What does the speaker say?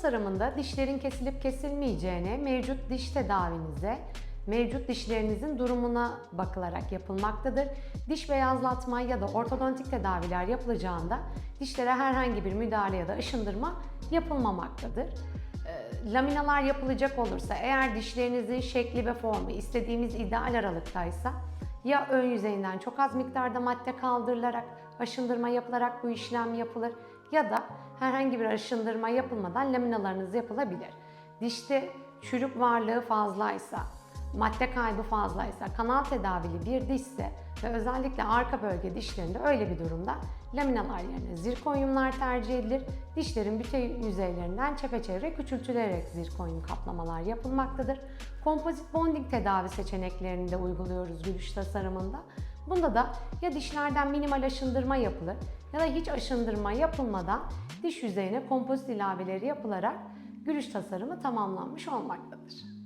tasarımında dişlerin kesilip kesilmeyeceğine, mevcut diş tedavinize, mevcut dişlerinizin durumuna bakılarak yapılmaktadır. Diş beyazlatma ya da ortodontik tedaviler yapılacağında dişlere herhangi bir müdahale ya da ışındırma yapılmamaktadır. Ee, Laminalar yapılacak olursa eğer dişlerinizin şekli ve formu istediğimiz ideal aralıktaysa ya ön yüzeyinden çok az miktarda madde kaldırılarak aşındırma yapılarak bu işlem yapılır ya da herhangi bir aşındırma yapılmadan laminalarınız yapılabilir. Dişte çürük varlığı fazlaysa, madde kaybı fazlaysa, kanal tedavili bir dişse ve özellikle arka bölge dişlerinde öyle bir durumda laminalar yerine zirkonyumlar tercih edilir. Dişlerin bütün yüzeylerinden çepeçevre küçültülerek zirkonyum kaplamalar yapılmaktadır. Kompozit bonding tedavi seçeneklerini de uyguluyoruz gülüş tasarımında. Bunda da ya dişlerden minimal aşındırma yapılır ya da hiç aşındırma yapılmadan diş yüzeyine kompozit ilaveleri yapılarak gülüş tasarımı tamamlanmış olmaktadır.